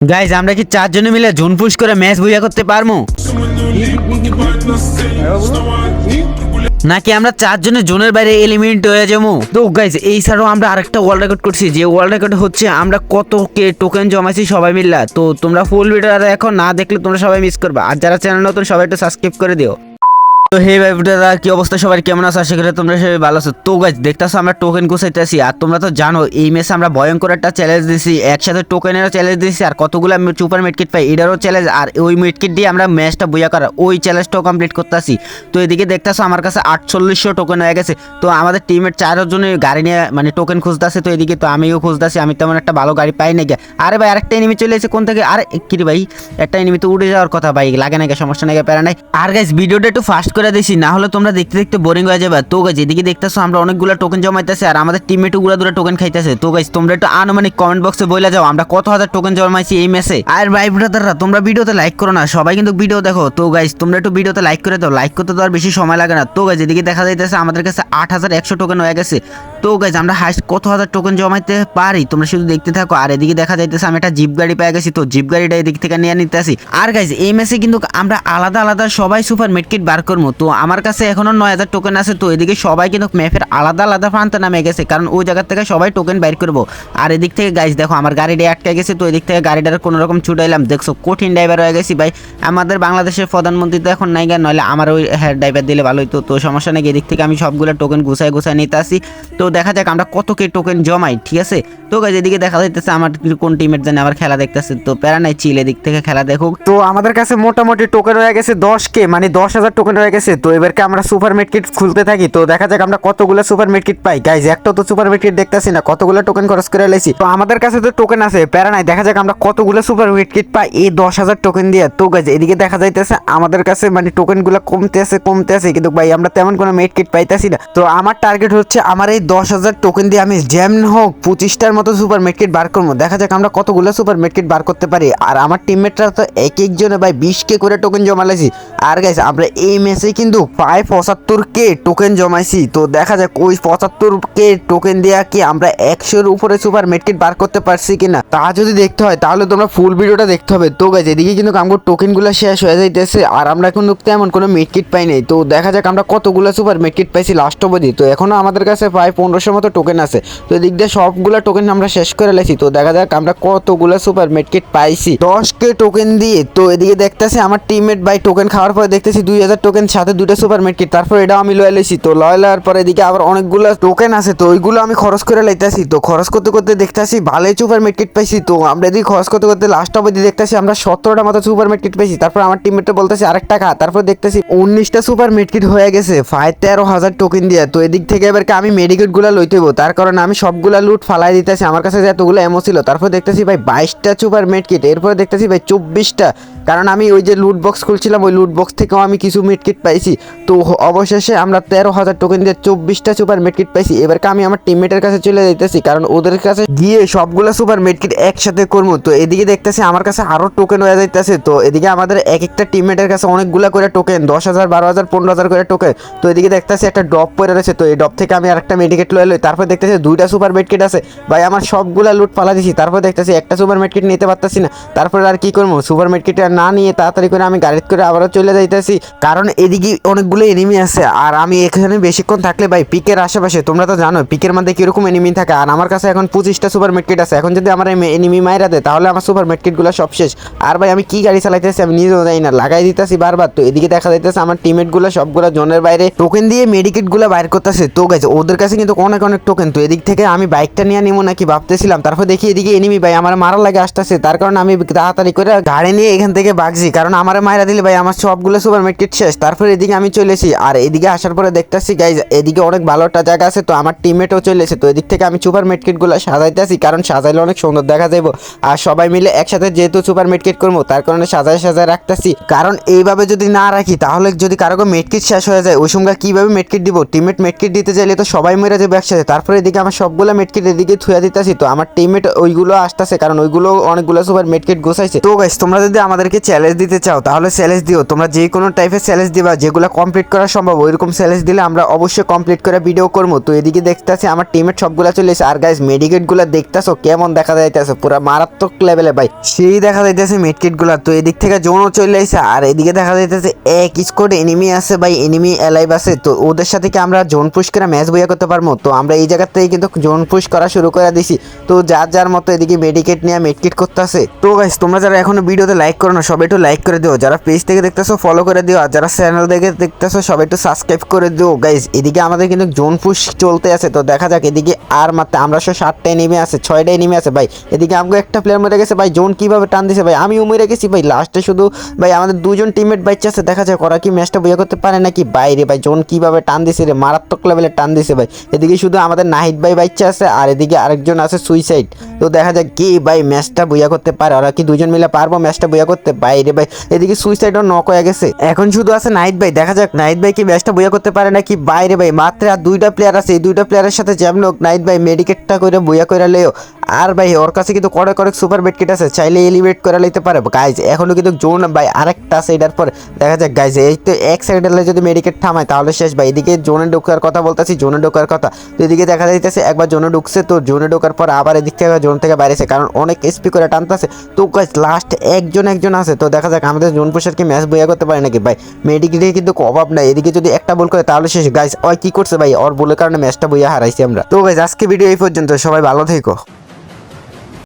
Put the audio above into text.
Guys আমরা কি চারজন মিলে ঝুনফুস করে ম্যাচ বুঝা করতে পারব নাকি আমরা চারজনের জোনের বাইরে এলিমেন্ট হয়ে যাব? তো গাইজ এই ছাড়াও আমরা আরেকটা ওয়ার্ল্ড রেকর্ড করছি। যে ওয়ার্ল্ড রেকর্ড হচ্ছে, আমরা কত কে টোকেন জমাইছি সবাই মিললা। তো তোমরা ফুল ভিডিও এখন না দেখলে তোমরা সবাই মিস করবে। আর যারা চ্যানেল নতুন, সবাই একটু সাবস্ক্রাইব করে দিও। তো হে ভাই দাদা কি অবস্থা? সবাই কেমন আছো? আশা করি তোমরা সবাই ভালো আছো। তো গাইজ দেখতেছো আমরা টোকেন গুছাইতেছি। আর তোমরা তো জানো এই মেসে আমরা ভয়ঙ্কর একটা চ্যালেঞ্জ দিছি। একসাথে টোকেনেরও চ্যালেঞ্জ দিছি আর কতগুলো সুপার মেডকিট পাই এটারও চ্যালেঞ্জ আর ওই মেডকিট দিয়ে আমরা ম্যাচটা বইয়া করা ওই চ্যালেঞ্জটাও কমপ্লিট করতেছি। তো এদিকে দেখতেছো আমার কাছে আটচল্লিশশো টোকেন হয়ে গেছে। তো আমাদের টিমের চারজনে গাড়ি নিয়ে মানে টোকেন খুঁজতেছে। তো এদিকে তো আমিও খুঁজতেছি আমি তেমন একটা ভালো গাড়ি পাই না আরে ভাই আরেকটা এনিমি চলে এসে কোন থেকে? আরে কিরে ভাই একটা এনিমি তো উড়ে যাওয়ার কথা ভাই লাগে না সমস্যা গে, প্যারা নাই। আর গাইজ ভিডিওটা একটু ফাস্ট করে দিছি, না হলে তোমরা দেখতে দেখতে বোরিং হয়ে যাবে। তো গাইজ এদিকে দেখতেছো আমরা অনেকগুলো টোকেন জমাইতেছি আর আমাদের টিমমেটগুলা দুরা টোকেন খাইতেছে। তো গাইজ তোমরা একটু আনুমানিক কমেন্ট বক্সে বলে যাও, আমরা কত হাজার টোকেন জমাইছি এই মেসে আর ভাই ব্রাদাররা, তোমরা ভিডিওতে লাইক করো না, সবাই কিন্তু ভিডিও দেখো। তো গাইজ তোমরা একটু ভিডিওতে লাইক করে দাও লাইক করতে তো আর বেশি সময় লাগে না। তো গাইজ এদিকে দেখা যাইতেছে আমাদের কাছে আট হাজার একশো টোকেন হয়ে গেছে। তো গাইজ আমরা হাইস্ট কত হাজার টোকেন জমাইতে পারি? তোমরা শুধু দেখতে থাকো। আর এদিকে দেখা যাইতেছে আমি একটা জিপ গাড়ি পেয়ে গেছি, তো জিপ গাড়িটা এদিক থেকে নিয়ে নিতে আসি আর গাইজ এই ম্যাচে কিন্তু আমরা আলাদা আলাদা সবাই সুপার মেডকিট বার করব। তো আমার কাছে এখনও নয় হাজার টোকেন আছে, তো এদিকে সবাই কিন্তু ম্যাপের আলাদা আলাদা প্রান্তে নামে গেছে, কারণ ওই জায়গা থেকে সবাই টোকেন বাইর করব। আর এদিক থেকে গাইজ দেখো আমার গাড়িটা আটকে গেছে, তো এদিক থেকে গাড়িটার কোনো রকম ছুটাইলাম দেখছ, কঠিন ড্রাইভার হয়ে গেছি ভাই। আমাদের বাংলাদেশের প্রধানমন্ত্রী তো এখন নাই গেন নইলে আমার ওই হ্যাঁ ড্রাইভার দিলে ভালো হতো তো সমস্যা নেই, এদিক থেকে আমি সবগুলো টোকেন গুছাই গুছাই নিতে আসি। তো দেখা যাক আমরা কত কে টোকেন জমাই, ঠিক আছে? তো গাইজ এদিকে দেখা যাইতেছে আমার কোন টিমের জন্য আবার খেলা দেখতেছে, তো প্যারা নাই চিল এদিক থেকে খেলা দেখুক। তো আমাদের কাছে মোটামুটি টোকেন হয়ে গেছে দশ কে মানে দশ হাজার টোকেন হয়ে গেছে তো এবারকে আমরা সুপার মেডকিট খুলতে থাকি। তো দেখা যাক আমরা কতগুলো সুপার মেডকিট পাই। গাইজ একটা তো সুপার মেডকিট দেখতেছি না, কতগুলো টোকেন খরচ করে লাইছি। তো আমাদের কাছে তো টোকেন আছে, প্যারা নাই। দেখা যাক আমরা কতগুলো সুপার মেডকিট পাই এই দশ হাজার টোকেন দিয়ে। তো গাইজ এদিকে দেখা যাইতেছে, আমাদের কাছে মানে টোকেনগুলো কমতে আছে, কমতে কিন্তু ভাই, আমরা তেমন কোনো মেডকিট পাইতেছি না। তো আমার টার্গেট হচ্ছে আমার এই দশ হাজার টোকেন দিয়ে আমি যেমন হোক পঁচিশটার মতো সুপার মেডকিট বার করব। দেখা যাক আমরা কতগুলো সুপার মেডকিট বার করতে পারি। আর আমার টিমমেটরা তো এক একজনে ভাই বিশ কে করে টোকেন জমালাইছি আর গাইস আমরা এই ম্যাচে কিন্তু প্রায় পঁচাত্তর কে টোকেন জমাইছি। তো দেখা যাক ওই পঁচাত্তর কে টোকেন দেওয়া কি আমরা একশোর উপরে সুপার মেডকিট বার করতে পারছি কিনা। তা যদি দেখতে হয়, তাহলে তোমরা ফুল ভিডিওটা দেখতে হবে। তো গাইজ এদিকে কিন্তু আমার টোকেনগুলো শেষ হয়ে যাইতেছে আর আমরা কিন্তু তেমন কোনো মেডকিট পাই নাই। তো দেখা যাক আমরা কতগুলো সুপার মেডকিট পাইছি লাস্ট অবধি। তো এখনও আমাদের কাছে প্রায় পনেরোশোর মতো টোকেন আছে। তো এদিক দিয়ে সবগুলো টোকেন আমরা শেষ করে লাইছি। তো দেখা যাক আমরা কতগুলো সুপার মেডকিট পাইছি। দশ কে টোকেন দিয়ে, তো এদিকে দেখতেছি আমার টিমমেট বাই টোকেন খাওয়ার পরে দেখতেছি দুই হাজার টোকেন সাথে দুটো সুপার মেডকিট তারপর এটাও আমি লয়ে লাইছি। তো লয়ে লওয়ার পরে এদিকে আবার অনেকগুলো টোকেন আছে, তো ওইগুলো আমি খরচ করে লাইতেছি। তো খরচ করতে করতে দেখতেছি ভালোই সুপার মেডকিট পাইছি। তো আমরা এদিকে খরচ করতে করতে লাস্ট অবধি দেখতেছি আমরা সতেরোটা মতো সুপার মেডকিট পাইছি। তারপর আমার টিমমেটটা বলতেছি, আরেকটা খা। তারপর দেখতেছি উনিশটা সুপার মেডকিট হয়ে গেছে ফাইভ তেরো হাজার টোকেন দিয়ে। তো এদিক থেকে এবার আমি মেডিকেটগুলা লইতে হইবো? তার কারণে আমি সবগুলা লুট ফালাই দিতেছি। আমার কাছে এতগুলো এমো ছিল, তারপর দেখতেছি ভাই বাইশটা সুপার মেডকিট এরপর দেখতেছি ভাই চব্বিশটা। কারণ আমি ওই যে লুট বক্স খুলছিলাম, ওই লুট বক্স থেকেও আমি কিছু মেডকিট পাইছি। তো অবশেষে আমরা তেরো হাজার টোকেন দিয়ে চব্বিশটা সুপার মেডকিট পাইছি। এবারকে আমি আমার টিমমেটের কাছে চলে যেতেছি কারণ ওদের কাছে গিয়ে সবগুলো সুপার মেডকিট একসাথে করব। তো এদিকে দেখতেছি আমার কাছে আরও টোকেন হয়ে যাইতেছে। তো এদিকে আমাদের এক একটা টিমমেটের কাছে অনেকগুলো করে টোকেন দশ হাজার, বারো হাজার, পনেরো হাজার করে টোকেন তো এদিকে দেখতেছি একটা ড্রপ পরে রয়েছে। তো এই ড্রপ থেকে আমি আরেকটা মেডিকেট লয়ে লই। তারপর দেখতেছি দুইটা সুপার মেডকিট আছে। ভাই, আমার সবগুলা লুট পালা দিছি। তারপর দেখতেছি একটা সুপার মেডকিট নিতে পারতেছি না। তারপর আর কি করব? সুপার মেডকিট না নিয়ে তাড়াতাড়ি করে আমি গাড়িতে করে আবারও চলে যাইতেছি। কারণ এদিকে অনেকগুলো এনিমি আছে, আর আমি এখানে বেশিক্ষণ থাকলে ভাই, পিকের আশেপাশে, তোমরা তো জানো পিকের মধ্যে কীরকম এনিমি থাকে। আর আমার কাছে এখন পঁচিশটা সুপার মেডকিট আছে। এখন যদি আমার এনিমি মাইরা দেয়, তাহলে আমার সুপার মেডকিটগুলো সব শেষ। আর ভাই, আমি কি গাড়ি চালাইতেছি আমি নিজেও জানি না, লাগাই দিতেছি বারবার। তো এদিকে দেখা যাইতেছে আমার টিমমেটগুলো সবগুলো জোনের বাইরে টোকেন দিয়ে মেডিকেটগুলো বাইর করতেছে। তো গেছে ওদের কাছে কিন্তু অনেক অনেক টোকেন তো এদিক থেকে আমি বাইকটা নিয়ে নিবো নাকি ভাবতেছিলাম। তারপর দেখি এদিকে এনিমি ভাই আমার মারা লাগে আসতেছে। তার কারণে আমি তাড়াতাড়ি করে গাড়ি নিয়ে এখান থেকে বাগছি, কারণ আমার মায়েরা দিলে ভাই আমার সবগুলো সুপার মার্কেট শেষ। তারপর এদিকে আমি চলে চলেছি আর এদিকে আসার পরে দেখতেছি গাইজ এদিকে অনেক ভালো একটা জায়গা আছে, তো আমার টিমমেটও চলেছে তো এদিক থেকে আমি সুপার মেডকিটগুলো সাজাইতেছি, কারণ সাজাইলে অনেক সুন্দর দেখা যাব আর সবাই মিলে একসাথে যেহেতু সুপার মেডকিট করব, তার কারণে সাজায় সাজায় রাখতেছি। কারণ এইভাবে যদি না রাখি, তাহলে যদি কারও মেডকিট শেষ হয়ে যায়, ওই সময় কীভাবে মেডকিট দিব? টিমমেট মেটকিট দিতে চাইলে তো সবাই মেরে যাবে একসাথে। তারপরে এদিকে আমার সবগুলো মেডকিট এদিকে থুয়া দিতেছি, তো আমার টিমমেট ওইগুলো আসতেছে, কারণ ওইগুলো অনেকগুলো সুপার মেডকিট গোছাইছে। তো গাইস তোমরা যদি আমাদের আমাদেরকে চ্যালেঞ্জ দিতে চাও, তাহলে চ্যালেঞ্জ দিও। তোমরা যে কোনো টাইপের চ্যালেঞ্জ দিবা, যেগুলো কমপ্লিট করা সম্ভব, ওইরকম চ্যালেঞ্জ দিলে আমরা অবশ্যই কমপ্লিট করে ভিডিও করব। তো এদিকে দেখতেছি আমার টিমের সবগুলা চলে এসে আর গাইজ মেডিকেটগুলা দেখতেছো? কেমন দেখা যাইতেছে? পুরো মারাত্মক লেভেলে ভাই। সেই দেখা যাইতেছে মেডকিটগুলা। তো এদিক থেকে জোনও চলে এসে আর এদিকে দেখা যাইতেছে এক স্কোয়াড এনিমি আছে, ভাই। এনিমি অ্যালাইভ আছে। তো ওদের সাথে কি আমরা জোন পুশ করে ম্যাচ বইয়া করতে পারব? তো আমরা এই জায়গা থেকে কিন্তু জোন পুশ করা শুরু করে দিছি। তো যার যার মতো এদিকে মেডিকেট নিয়ে মেডকিট করতেছে। তো গাইস তোমরা যারা এখনও ভিডিওতে লাইক করো না সবাই একটু লাইক করে দিও। যারা পেজ থেকে দেখতেছো ফলো করে দিও। আর যারা চ্যানেল থেকে দেখতেছো, সবাই একটু সাবস্ক্রাইব করে দিও। গাইস এদিকে আমাদের কিন্তু জোন পুশ চলতে আছে, তো দেখা যাক এদিকে আর মাত্র আমরা সব সাতটায় নেমে আছে, ছয়টায় নেমে আছে। ভাই, এদিকে আমাকে একটা প্লেয়ার মরে গেছে। ভাই জোন কীভাবে টান দিছে? ভাই আমি উমরে গেছি। ভাই লাস্টে শুধু ভাই, আমাদের দুজন টিমমেট বাচ্চা আছে। দেখা যাক ওরা কি ম্যাচটা বোঝা করতে পারে নাকি? বাইরে ভাই জোন কীভাবে টান দিছে রে? মারাত্মক লেভেলে টান দিছে ভাই। এদিকে শুধু আমাদের নাহিদ ভাই বাচ্চা আছে, আর এদিকে আরেকজন আছে সুইসাইড তো দেখা যাক কি ভাই ম্যাচটা বোঝা করতে পারে। ওরা কি দুজন মিলে পারব ম্যাচটা বোঝা করতে? বাইরে ভাই, এদিকে সুইসাইডও নক হয়ে গেছে। এখন শুধু আছে নাইট ভাই, দেখা যাক নাইট ভাই কি ম্যাচটা বইয়া করতে পারে নাকি বাইরে ভাই। মাত্র আর দুইটা প্লেয়ার আছে, এই দুইটা প্লেয়ারের সাথে যেমন নাহিদ ভাই মেডিকেটটা করে বইয়া করে লেও আর ভাই, ওর কাছে কিন্তু কড়ে কড়ে সুপার বেডকিট আছে, চাইলে এলিভেট করে নিতে পারে। গাইজ এখনও কিন্তু জোন ভাই, আরেকটা এটার পরে দেখা যাক গাইজ এই তো এক সেকেন্ডে যদি মেডিকেট থামায়, তাহলে শেষ, ভাই। এদিকে জোনে ঢোকার কথা বলতেছি জোনে ঢোকার কথা। তো এদিকে দেখা যাইতেছে, একবার জোনে ঢুকছে, তো জোনে ঢোকার পর আবার এদিক থেকে জোন থেকে বাইরেছে, কারণ অনেক এসপি করে টানতেছে। তো গাইজ লাস্ট একজন একজন আছে, তো দেখা যাক, আমাদের জোন কি ম্যাচ বইয়া করতে পারে নাকি, ভাই? মেডিকেটে কিন্তু অভাব নাই, এদিকে যদি একটা বল করে, তাহলে শেষ। গাইজ ওই কি করছে, ভাই? ওর বলের কারণে ম্যাচটা বইয়া হারাইছি আমরা। তো গাইজ আজকে ভিডিও এই পর্যন্ত, সবাই ভালো থেকো।